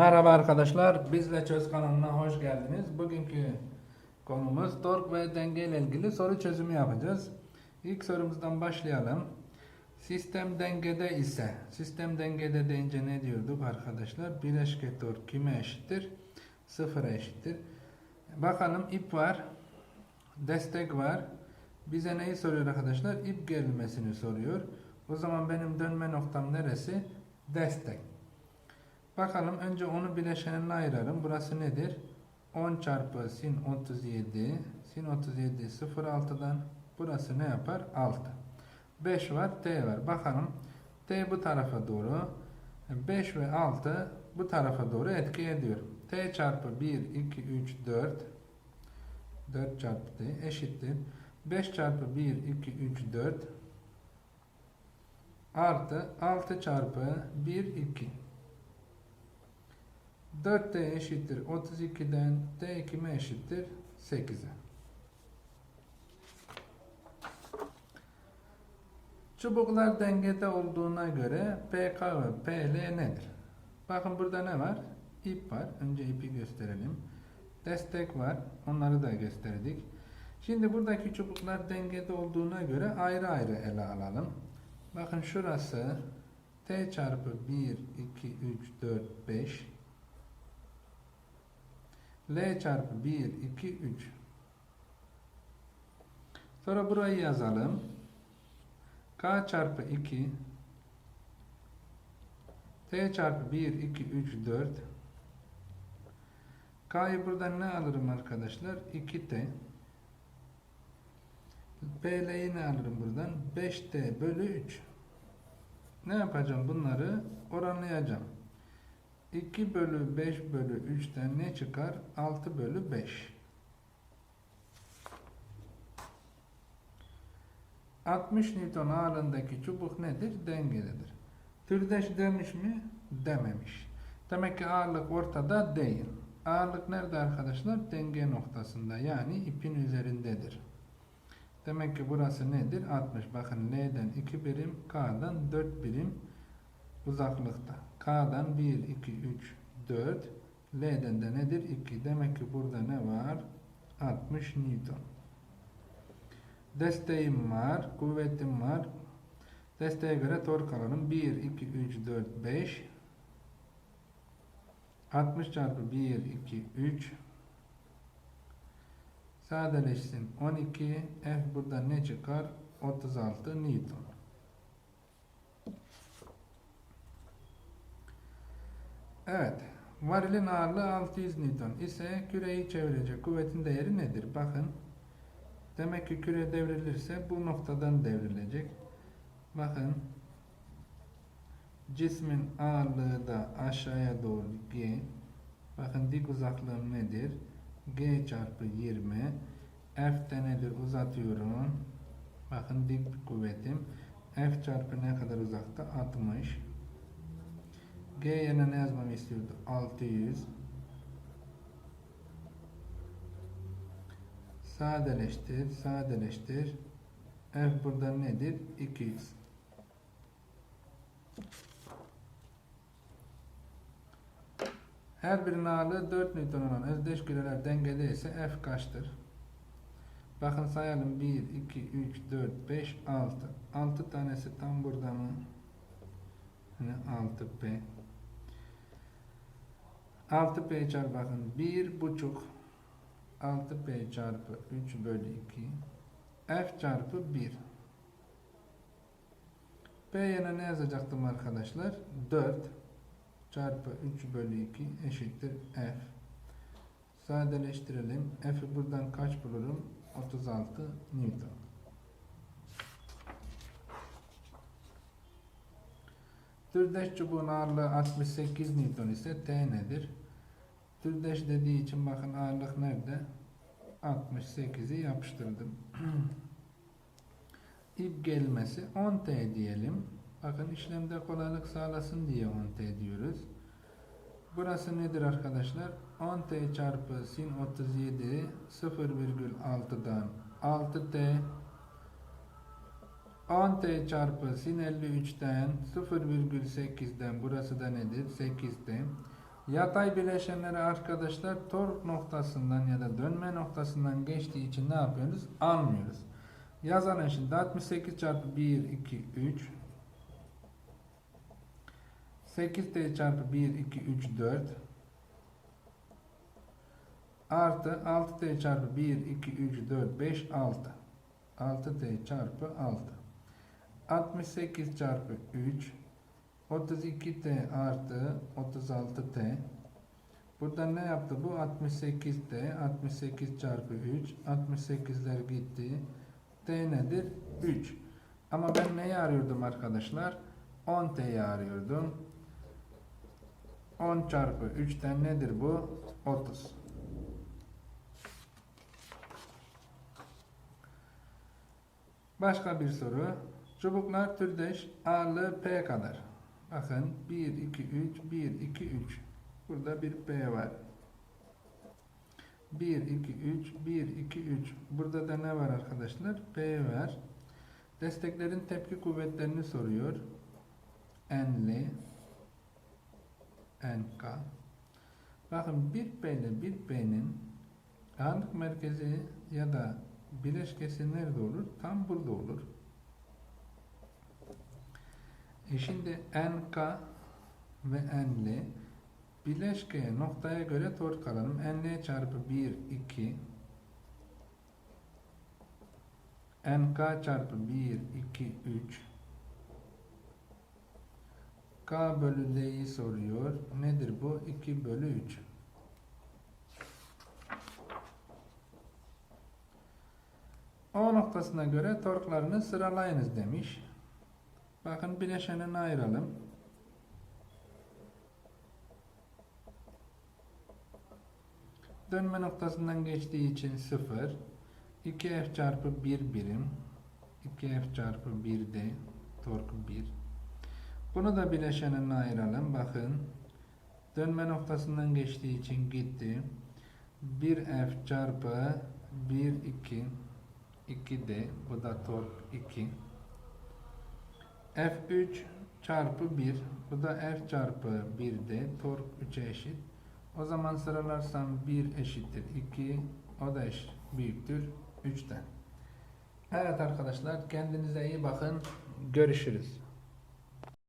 Merhaba arkadaşlar, Bizle Çöz kanalına hoş geldiniz. Bugünkü konumuz tork ve denge ile ilgili soru çözümü yapacağız. İlk sorumuzdan başlayalım. Sistem dengede ise, sistem dengede deyince ne diyorduk arkadaşlar? Bileşke tork kime eşittir? Sıfıra eşittir. Bakalım ip var, destek var. Bize neyi soruyor arkadaşlar? İp gerilmesini soruyor. O zaman benim dönme noktam neresi? Destek. Bakalım önce onu bileşenine ayıralım. Burası nedir? 10 çarpı sin 37. Sin 37 0.6'dan. Burası ne yapar? 6. 5 var, t var. Bakalım. t bu tarafa doğru. 5 ve 6 bu tarafa doğru etki ediyor. t çarpı 1, 2, 3, 4. 4 çarpı t eşittir. 5 çarpı 1, 2, 3, 4. Artı 6 çarpı 1, 2. 4t eşittir 32'den t kime eşittir 8'e. Çubuklar dengede olduğuna göre PK ve PL nedir? Bakın burada ne var? İp var. Önce ipi gösterelim. Destek var. Onları da gösterdik. Şimdi buradaki çubuklar dengede olduğuna göre ayrı ayrı ele alalım. Bakın şurası T çarpı 1, 2, 3, 4, 5 L çarpı 1, 2, 3. Sonra burayı yazalım. K çarpı 2 T çarpı 1, 2, 3, 4 K'yı buradan ne alırım arkadaşlar? 2T PL'yi ne alırım buradan? 5T bölü 3 Ne yapacağım? Bunları oranlayacağım. 2 bölü 5 bölü 3'ten ne çıkar? 6 bölü 5. 60 Newton ağırlığındaki çubuk nedir? Dengededir. Türdeş demiş mi? Dememiş. Demek ki ağırlık ortada değil. Ağırlık nerede arkadaşlar? Denge noktasında yani ipin üzerindedir. Demek ki burası nedir? 60. Bakın L'den 2 birim, K'dan 4 birim uzaklıkta. K'dan 1, 2, 3, 4. L'den de nedir? 2. Demek ki burada ne var? 60 Newton. Desteğim var, kuvvetim var. Desteğe göre tork alalım. 1, 2, 3, 4, 5. 60 çarpı 1, 2, 3. Sadeleşsin 12. F burada ne çıkar? 36 Newton. Evet. Varilin ağırlığı 600 Newton ise küreyi çevirecek kuvvetin değeri nedir? Bakın. Demek ki küre devrilirse bu noktadan devrilecek. Bakın. Cismin ağırlığı da aşağıya doğru G. Bakın dik uzaklığım nedir? G çarpı 20. F'de nedir? Uzatıyorum. Bakın dik kuvvetim. F çarpı ne kadar uzakta? 60. G yerine ne yazmamı istiyordu? 600. Sadeleştir, sadeleştir. F burada nedir? 200. Her birinin ağırlığı 4 Newton olan özdeş küreler dengede ise F kaçtır? Bakın sayalım. 1, 2, 3, 4, 5, 6. 6 tanesi tam burada mı? Yine 6P. 6P çarpı bakın 1 buçuk 6P çarpı 3 bölü 2 F çarpı 1 P yerine ne yazacaktım arkadaşlar? 4 çarpı 3 bölü 2 eşittir F sadeleştirelim. F'i buradan kaç bulurum? 36 Newton. Türdeş çubuğun ağırlığı 68 Newton ise T nedir? Türdeş dediği için bakın ağırlık nerede? 68'i yapıştırdım. İp gelmesi 10T diyelim. Bakın işlemde kolaylık sağlasın diye 10T diyoruz. Burası nedir arkadaşlar? 10T çarpı sin 37 0,6'dan 6T 10T çarpı sin 53'ten 0,8'den burası da nedir? 8T Yatay bileşenleri arkadaşlar tork noktasından ya da dönme noktasından geçtiği için ne yapıyoruz? Almıyoruz. Yazalım şimdi 68 çarpı 1, 2, 3 8t çarpı 1, 2, 3, 4 artı 6t çarpı 1, 2, 3, 4, 5, 6 6t çarpı 6 68 çarpı 3 32t artı 36t Burada ne yaptı bu? 68t 68 çarpı 3 68'ler gitti t nedir? 3 ama ben neyi arıyordum arkadaşlar? 10t'yi arıyordum 10 çarpı 3'ten nedir bu? 30 Başka bir soru. Çubuklar türdeş ağırlığı P kadar. Bakın 1, 2, 3, 1, 2, 3. Burada bir P var. 1, 2, 3, 1, 2, 3. Burada da ne var arkadaşlar? P var. Desteklerin tepki kuvvetlerini soruyor. N'li, NK. Bakın bir P ile bir P'nin ağırlık merkezi ya da bileşkesi nerede olur? Tam burada olur. E şimdi NK ve N'li bileşkeye noktaya göre tork alalım. N'li çarpı 1, 2 NK çarpı 1, 2, 3 K bölü L'yi soruyor. Nedir bu? 2 bölü 3. O noktasına göre torklarını sıralayınız demiş. Bakın bileşenini ayıralım. Dönme noktasından geçtiği için 0. 2F çarpı 1 birim. 2F çarpı 1 de tork 1. Bunu da bileşenine ayıralım. Bakın. Dönme noktasından geçtiği için gitti. 1F çarpı 1 2 2D bu da tork 2 F3 çarpı 1 bu da F çarpı 1D tork 3'e eşit. O zaman sıralarsam 1 eşittir 2 o da eşit büyüktür 3'ten Evet arkadaşlar kendinize iyi bakın. Görüşürüz